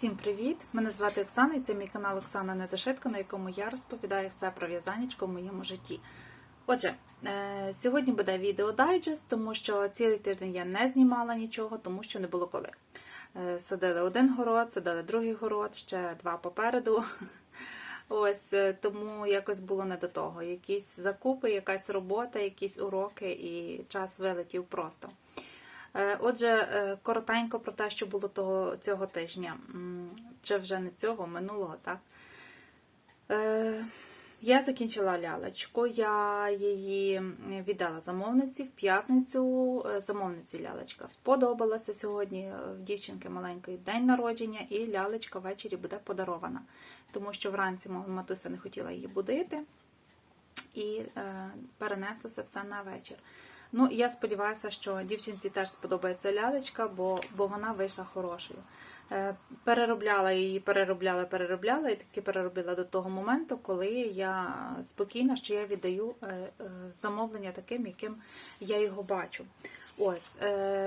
Всім привіт! Мене звати Оксана і це мій канал Оксана Недошитко, на якому я розповідаю все про в'язанечко в моєму житті. Отже, е, сьогодні буде відео дайджест, тому що цілий тиждень я не знімала нічого, тому що не було коли. Е, Садили один город, садили другий город, ще два попереду. Ось е, тому якось було не до того. Якісь закупи, якась робота, якісь уроки, і час вилетів просто. Е, Отже, е, коротенько про те, що було того, цього тижня, чи вже не цього, минулого, так? Е, Я закінчила лялечку, я її віддала замовниці в п'ятницю. Замовниці лялечка сподобалася сьогодні. В дівчинки маленький день народження, і лялечка ввечері буде подарована, тому що вранці матуся не хотіла її будити і перенесли це все на вечір. Ну, я сподіваюся, що дівчинці теж сподобається лялечка, бо, бо вона вийшла хорошою. Е, переробляла її, переробляла, переробляла і таки переробила до того моменту, коли я спокійна, що я віддаю е, е, замовлення таким, яким я його бачу. Ось,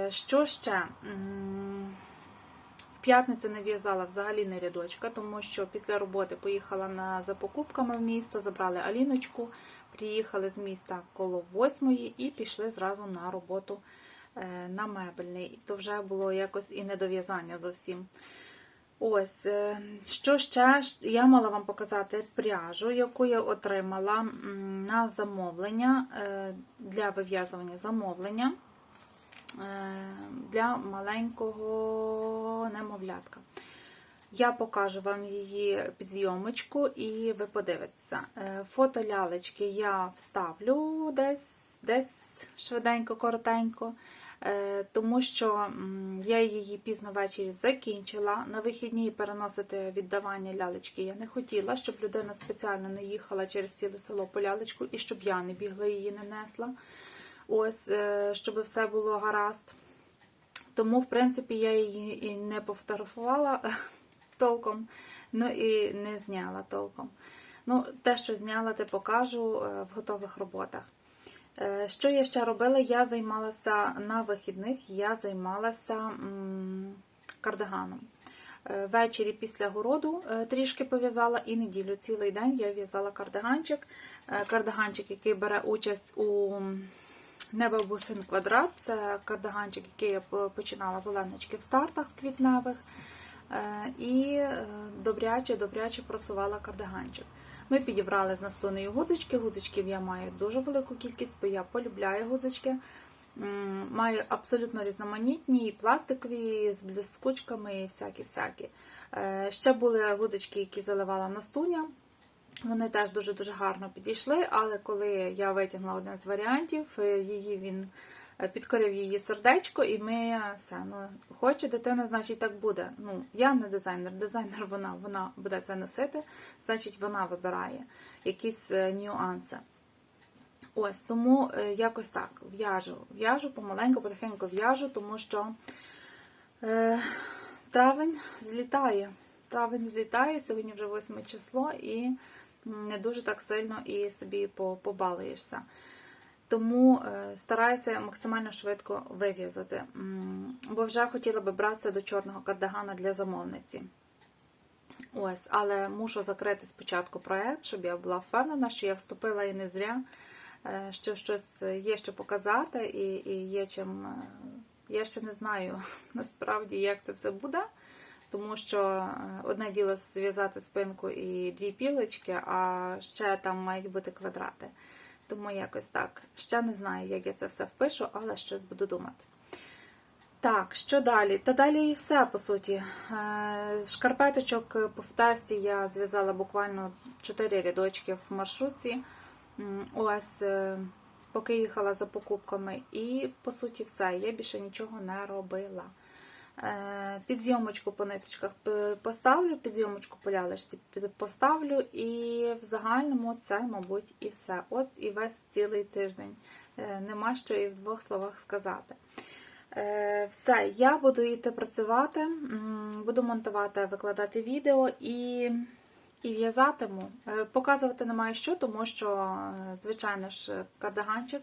що ще? В п'ятницю не в'язала взагалі не рядочка, тому що після роботи поїхала на, за покупками в місто, забрали Аліночку, приїхали з міста коло восьмої і пішли зразу на роботу е, на мебельний. То вже було якось і недов'язання зовсім. Ось, е, що ще я мала вам показати пряжу, яку я отримала на замовлення е, для вив'язування замовлення для маленького немовлятка. Я покажу вам її підзйомочку і ви подивитеся. Е, Фото лялечки я вставлю десь, десь швиденько, коротенько, е, тому що я її пізно ввечері закінчила. На вихідні переносити віддавання лялечки я не хотіла, щоб людина спеціально не їхала через ціле село по лялечку і щоб я не бігла її не несла. Ось, е, щоб все було гаразд. Тому, в принципі, я її і не пофотографувала толком, ну і не зняла толком. Ну, те, що зняла, те покажу е, в готових роботах. Е, Що я ще робила? Я займалася на вихідних, я займалася кардиганом. Е, Ввечері після городу трішки пов'язала і неділю цілий день я в'язала кардиганчик. Кардиганчик, який бере участь у Небо бусин квадрат. Це кардиганчик, який я починала в Оленочки в стартах квітневих. Е, І е, добряче, добряче просувала кардиганчик. Ми підібрали з настойної гудзички. Гудзичків я маю дуже велику кількість, бо я полюбляю гудзички. Маю абсолютно різноманітні, і пластикові, з блискучками, і всякі-всякі. Е, Ще були гудзички, які заливала настуня. Вони теж дуже-дуже гарно підійшли, але коли я витягнула один з варіантів, е, її він підкорив її сердечко, і ми все, ну, хоче дитина, значить так буде. Ну, я не дизайнер, дизайнер вона, вона буде це носити, значить вона вибирає якісь е, нюанси. Ось, тому е, якось так в'яжу. В'яжу помаленьку, потихеньку в'яжу, тому що е, травень злітає. Травень злітає, сьогодні вже 8 число, і не дуже так сильно і собі по- побалуєшся. Тому е, стараюся максимально швидко вив'язати. Бо вже хотіла би братися до чорного кардигана для замовниці. Ось, але мушу закрити спочатку проект, щоб я була впевнена, що я вступила і не зря, е, що щось є що показати, і, і є чим. е, Я ще не знаю насправді, як це все буде, тому що одне діло зв'язати спинку і дві пілочки, а ще там мають бути квадрати. Тому якось так. Ще не знаю, як я це все впишу, але щось буду думати. Так, що далі? Та далі і все, по суті. Е, шкарпеточок по тесті я зв'язала буквально 4 рядочки в маршрутці. Ось, е, поки їхала за покупками. І, по суті, все. Я більше нічого не робила. Е, Підзйомочку по ниточках поставлю, підзйомочку по лялечці поставлю, і в загальному це, мабуть, і все. От і весь цілий тиждень. Е, Нема що і в двох словах сказати. Е, Все, я буду йти працювати, буду монтувати, викладати відео і, і в'язатиму. Показувати немає що, тому що, звичайно ж, кардиганчик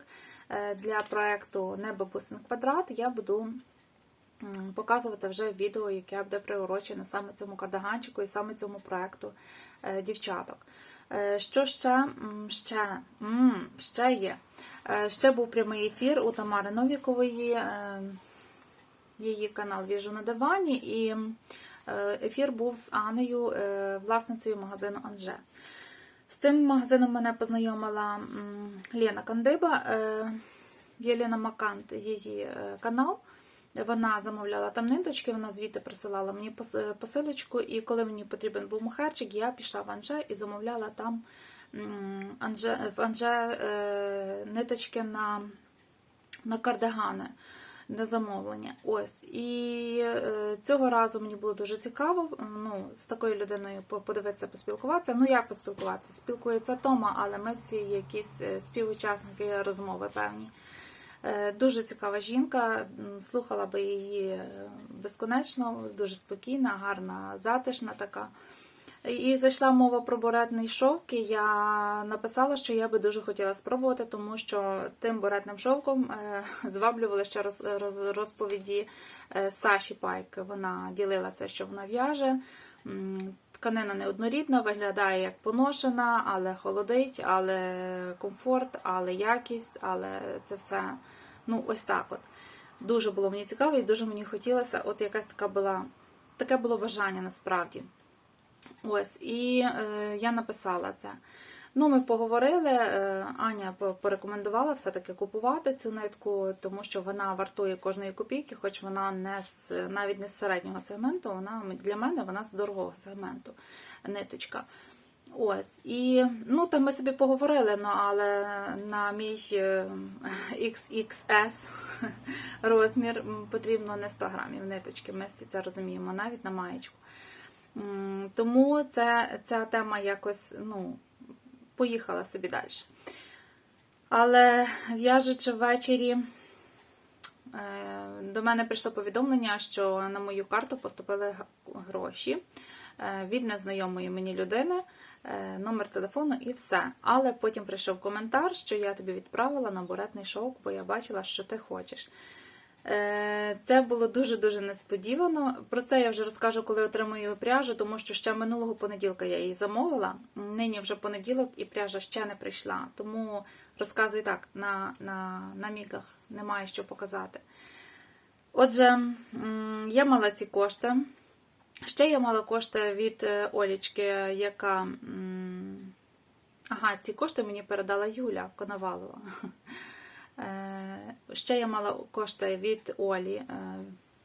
е, для проєкту Небо Бусин Квадрат я буду показувати вже відео, яке буде приурочене саме цьому кардиганчику і саме цьому проекту е, дівчаток. Е, Що ще? Ще, ще є. Е, Ще був прямий ефір у Тамари Новікової, її канал Віжу на дивані, і ефір був з Анею, власницею магазину Анже. З цим магазином мене познайомила Лена Кандиба, Єлена Макант, її канал. Вона замовляла там ниточки, вона звідти присилала мені посилочку, і коли мені потрібен був мухерчик, я пішла в Анже і замовляла там Анже, в Анже е, ниточки на, на кардигани на замовлення. Ось. І е, цього разу мені було дуже цікаво ну, з такою людиною подивитися, поспілкуватися. Ну, як поспілкуватися? Спілкується Тома, але ми всі якісь е, співучасники розмови певні. Е, Дуже цікава жінка, слухала би її е, безконечно, дуже спокійна, гарна, затишна така. І зайшла мова про буретний шовк, і я написала, що я би дуже хотіла спробувати, тому що тим буретним шовком е, зваблювали ще роз, роз, розповіді Саші Пайк. Вона ділилася, що вона в'яже. Тканина неоднорідна, виглядає як поношена, але холодить, але комфорт, але якість, але це все ну ось так от. Дуже було мені цікаво і дуже мені хотілося, от якась така була, таке було бажання насправді. Ось, і е, я написала це. Ну, ми поговорили. е, Аня порекомендувала все-таки купувати цю нитку, тому що вона вартує кожної копійки, хоч вона не з навіть не з середнього сегменту, вона для мене вона з дорогого сегменту ниточка. Ось. І ну, там ми собі поговорили, ну, але на мій е, XXS розмір потрібно не 100 грамів ниточки. Ми всі це розуміємо, навіть на маєчку. Тому це, ця тема якось ну, поїхала собі далі. Але в'яжучи ввечері, е, до мене прийшло повідомлення, що на мою карту поступили гроші е, від незнайомої мені людини, е, номер телефону і все. Але потім прийшов коментар, що я тобі відправила на буретний шовк, бо я бачила, що ти хочеш. Е, Це було дуже-дуже несподівано. Про це я вже розкажу, коли отримую пряжу, тому що ще минулого понеділка я її замовила. Нині вже понеділок і пряжа ще не прийшла. Тому розказую так, на, на, на мігах немає що показати. Отже, я мала ці кошти. Ще я мала кошти від е, Олічки, яка. Ага, ці кошти мені передала Юля Коновалова. Е, Ще я мала кошти від Олі е,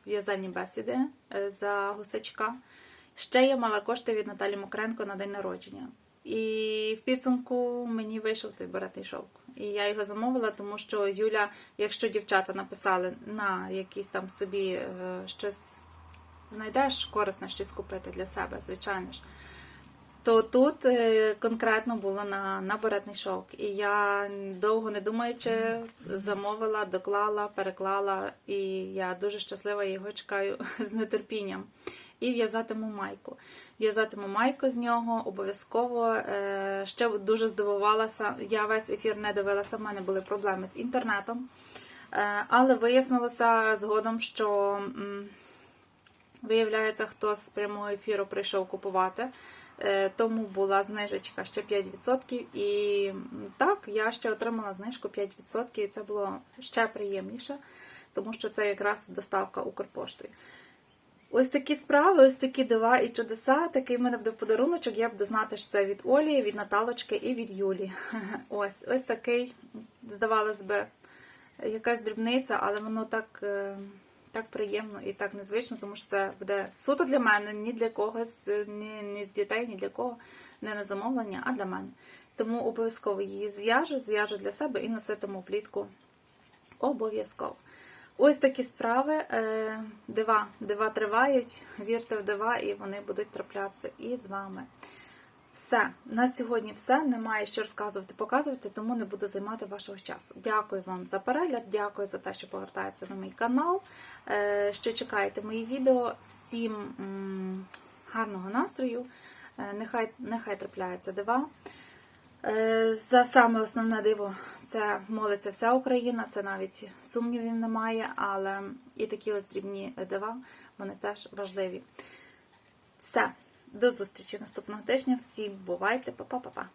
в'язальні бесіди е, за гусачка. Ще я мала кошти від Наталі Мокренко на день народження. І в підсумку мені вийшов той беретний шовк. І я його замовила, тому що Юля, якщо дівчата написали на якісь там собі щось знайдеш корисне щось купити для себе, звичайно ж. То тут е, конкретно було на, на беретний шовк. І я довго не думаючи замовила, доклала, переклала, і я дуже щаслива його чекаю з нетерпінням. І в'язатиму майку. В'язатиму майку з нього обов'язково. Е, Ще дуже здивувалася. Я весь ефір не дивилася, в мене були проблеми з інтернетом. Е, Але вияснилося згодом, що виявляється, хто з прямого ефіру прийшов купувати. Е, Тому була знижечка ще 5%. І так, я ще отримала знижку 5%, і це було ще приємніше, тому що це якраз доставка Укрпоштою. Ось такі справи, ось такі дива і чудеса. Такий в мене буде подаруночок. Я буду знати, що це від Олі, від Наталочки і від Юлі. Ось ось такий, здавалось би, якась дрібниця, але воно так, е, так приємно і так незвично, тому що це буде суто для мене, ні для когось, ні, ні з дітей, ні для кого, не на замовлення, а для мене. Тому обов'язково її зв'яжу, зв'яжу для себе і носитиму влітку. Обов'язково. Ось такі справи. Е, Дива, дива тривають, вірте в дива, і вони будуть траплятися і з вами. Все, на сьогодні все. Немає що розказувати, показувати, тому не буду займати вашого часу. Дякую вам за перегляд, дякую за те, що повертаєтеся на мій канал, е, що чекаєте мої відео. Всім гарного настрою. Е, Нехай, нехай трапляються дива. Е, За саме основне диво це молиться вся Україна, це навіть сумнівів немає, але і такі ось дрібні дива, вони теж важливі. Все, до зустрічі наступного тижня. Всім бувайте, па-па-па-па.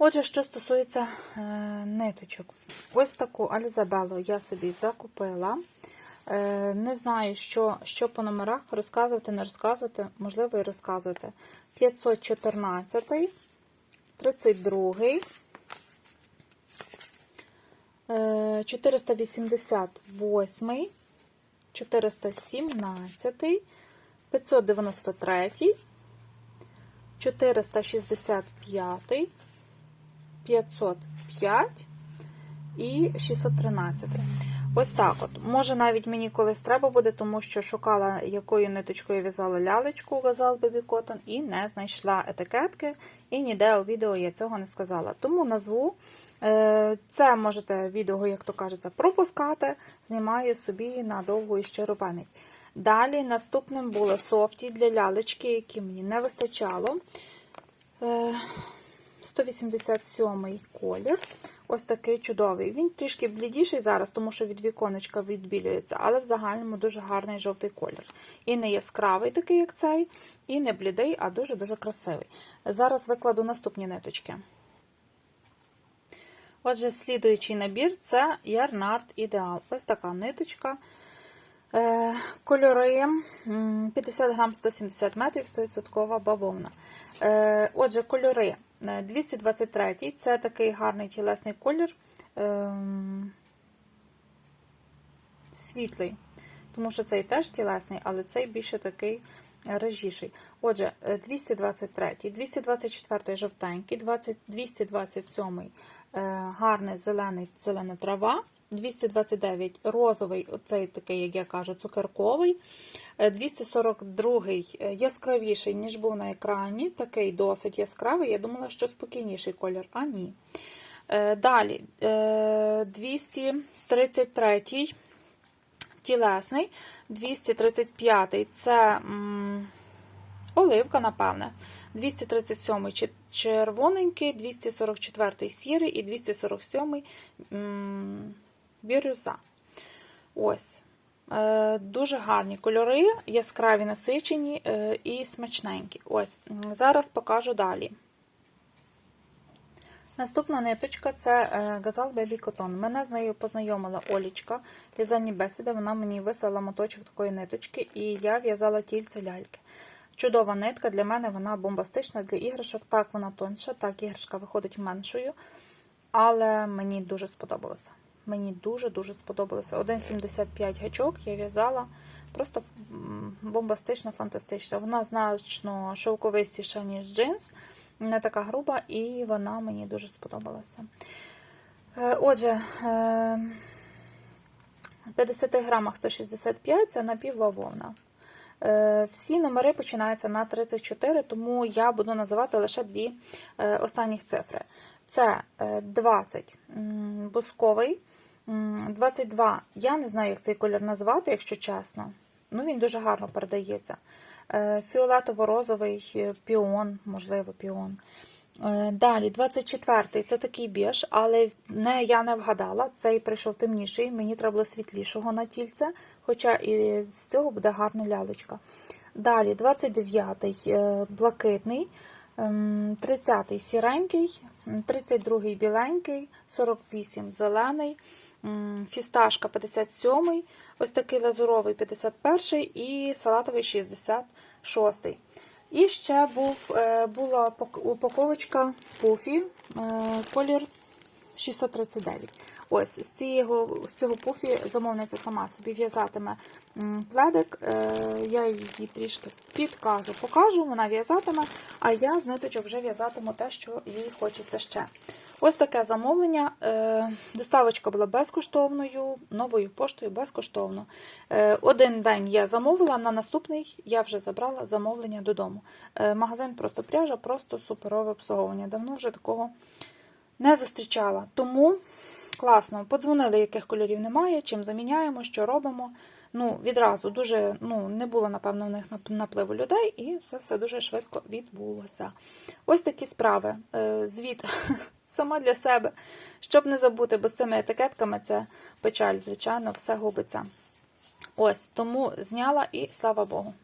Отже, що стосується е, ниточок, ось таку Альзабелу я собі закупила. Е, не знаю, що, що по номерах розказувати, не розказувати, можливо, і розказувати. 514, 32, е, 488, 417, 593, 465. 505 і 613. Ось так от. Може, навіть мені колись треба буде, тому що шукала, якою ниточкою в'язала лялечку Газал Baby Cotton і не знайшла етикетки, і ніде у відео я цього не сказала. Тому назву. Е, це можете відео, як то кажеться, пропускати, знімаю собі на довгу і щиру пам'ять. Далі наступним було софті для лялечки, які мені не вистачало. Е, 187 колір. Ось такий чудовий. Він трішки блідіший зараз, тому що від віконечка відбілюється, але в загальному дуже гарний жовтий колір. І не яскравий, такий, як цей, і не блідий, а дуже-дуже красивий. Зараз викладу наступні ниточки. Отже, слідуючий набір це Ярнард Ідеал. Ось така ниточка. Е, кольори 50 грам 170 метрів, 100% бавовна. Е, отже, кольори 223 е, це такий гарний тілесний колір, ем, світлий, тому що цей теж тілесний, але цей більше такий режіший. Отже, 223, 224 жовтенький, 227 гарний зелений зелена трава. 229 розовий, оцей такий, як я кажу, цукерковий. 242 е, е, яскравіший, ніж був на екрані. Такий досить яскравий. Я думала, що спокійніший колір, а ні. Е, далі 233 тілесний, 235 це м, оливка, напевне. 237 червоненький, 244 сірий і 247 м, бірюза. Ось. Е, дуже гарні кольори, яскраві насичені е, і смачненькі. Ось, Зараз покажу далі. Наступна ниточка це Газал Baby Cotton. Мене з нею познайомила Олічка, в'язальні бесіди. Вона мені висила моточок такої ниточки, і я в'язала тільце ляльки. Чудова нитка, для мене вона бомбастична для іграшок. Так, вона тонша, так, іграшка виходить меншою. але мені дуже сподобалося. Мені дуже-дуже сподобалося. 1,75 гачок я в'язала. Просто бомбастично, фантастично. Вона значно шовковистіша, ніж джинс, не така груба, і вона мені дуже сподобалася. Е, Отже, е, 50 грамах 165 це напівбавовна. Е, Всі номери починаються на 34, тому я буду називати лише дві е, останніх цифри. Це е, 20 бусковий, 22. Я не знаю, як цей колір назвати, якщо чесно. Ну, він дуже гарно передається. Е, Фіолетово-розовий е, піон, можливо, піон. Е, Далі, 24-й це такий біж, але не, я не вгадала. Цей прийшов темніший, мені треба було світлішого на тільце, хоча і з цього буде гарна лялечка. Далі, 29-й е, блакитний, ем, 30-й сіренький, 32-й біленький, 48 зелений, фісташка 57-й, ось такий лазуровий 51-й і салатовий 66-й. І ще був, е, була упаковочка пуфі, е, колір 639. Ось з цього, з цього пуфі замовниця сама собі в'язатиме пледик. Е, Я її трішки підкажу, покажу, вона в'язатиме, а я з ниточок вже в'язатиму те, що їй хочеться ще. Ось таке замовлення. Е, Доставочка була безкоштовною, новою поштою безкоштовно. Е, Один день я замовила, на наступний я вже забрала замовлення додому. Е, Магазин просто пряжа, просто суперове обслуговування. Давно вже такого не зустрічала. Тому класно. Подзвонили, яких кольорів немає, чим заміняємо, що робимо. Ну, відразу дуже ну, не було, напевно, в них напливу людей, і це все дуже швидко відбулося. Ось такі справи. Звіт сама для себе. Щоб не забути, бо з цими етикетками це печаль, звичайно, все губиться. Ось, тому зняла і слава Богу.